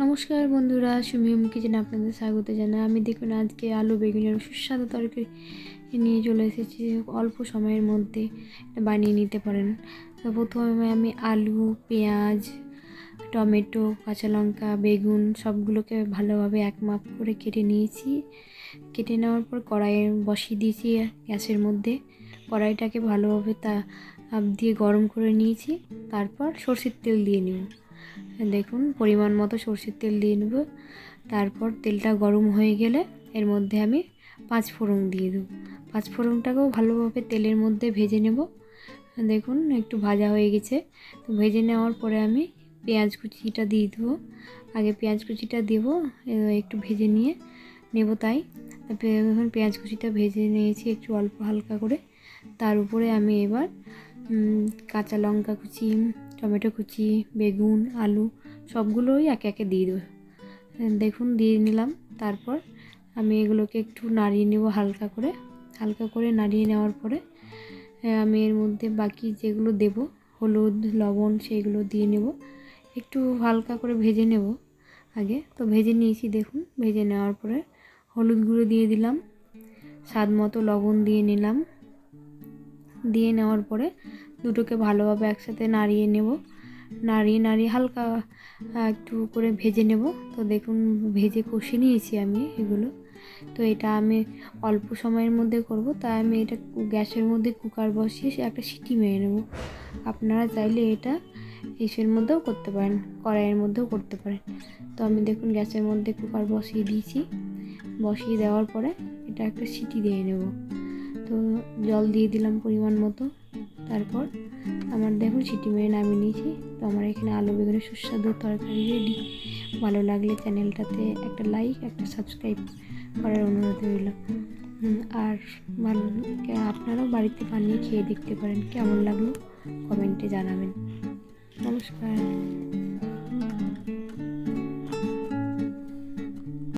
নমস্কার বন্ধুরা সুমিয়ম কিচেনে আপনাদের স্বাগত জানাই। আমি দেখুন আজকে আলু বেগুনের সুস্বাদু তরকারি নিয়ে চলে এসেছি। অল্প সময়ের মধ্যে বানিয়ে নিতে পারেন। তো প্রথমে আমি আলু, পেঁয়াজ, টমেটো, কাঁচা লঙ্কা, বেগুন সবগুলোকে ভালোভাবে এক মাপ করে কেটে নিয়েছি। কেটে নেওয়ার পর কড়াইয়ে বসিয়ে দিয়েছি গ্যাসের মধ্যে। কড়াইটাকে ভালোভাবে তা দিয়ে গরম করে নিয়েছি। তারপর সর্ষের তেল দিয়ে নেব। দেখুন, পরিমাণ মতো সর্ষের তেল দিয়ে নেব। তারপর তেলটা গরম হয়ে গেলে এর মধ্যে আমি পাঁচ ফোড়ন দিয়ে দেবো। পাঁচ ফোড়নটাকেও ভালোভাবে তেলের মধ্যে ভেজে নেব। দেখুন, একটু ভাজা হয়ে গেছে। তো ভেজে নেওয়ার পরে আমি পেঁয়াজ কুচিটা দিয়ে দেবো। আগে পেঁয়াজ কুচিটা দেবো একটু ভেজে নিয়ে নেব তাই। দেখুন পেঁয়াজ কুচিটা ভেজে নিয়েছি একটু অল্প হালকা করে। তার উপরে আমি এবার কাঁচা লঙ্কা কুচি টমেটো কুচি, বেগুন, আলু সবগুলোই একে একে দিয়ে দেবো। দেখুন, দিয়ে নিলাম। তারপর আমি এগুলোকে একটু নাড়িয়ে নেব হালকা করে। হালকা করে নাড়িয়ে নেওয়ার পরে আমি এর মধ্যে বাকি যেগুলো দেব, হলুদ, লবণ সেইগুলো দিয়ে নেব। একটু হালকা করে ভেজে নেব আগে। তো ভেজে নিয়েছি, দেখুন, ভেজে নেওয়ার পরে হলুদ গুঁড়ো দিয়ে দিলাম। স্বাদ মতো লবণ দিয়ে নিলাম। দিয়ে নেওয়ার পরে দুটোকে ভালোভাবে একসাথে নাড়িয়ে নেব। নাড়িয়ে নাড়িয়ে হালকা একটু করে ভেজে নেব। তো দেখুন, ভেজে কষে নিয়েছি আমি এগুলো। তো এটা আমি অল্প সময়ের মধ্যে করব। তাই আমি এটা গ্যাসের মধ্যে কুকার বসিয়ে একটা সিটি মেরে নেব। আপনারা চাইলে এটা ইসের মধ্যেও করতে পারেন, কড়াইয়ের মধ্যেও করতে পারেন। তো আমি দেখুন, গ্যাসের মধ্যে কুকার বসিয়ে দিয়েছি। বসিয়ে দেওয়ার পরে এটা একটা সিটি দিয়ে নেব। তো জল দিয়ে দিলাম পরিমাণ মতো। তারপর আমার দেখুন সিটি মেরে নামিয়ে নিয়েছি। তো আমার এখানে আলু বেগুনের সুস্বাদু তরকারি রেডি ভালো লাগলে চ্যানেলটাতে একটা লাইক একটা সাবস্ক্রাইব করার অনুরোধ রইল। আর ভালো আপনারাও বাড়িতে বানিয়ে খেয়ে দেখতে পারেন। কেমন লাগল? কমেন্টে জানাবেন। নমস্কার।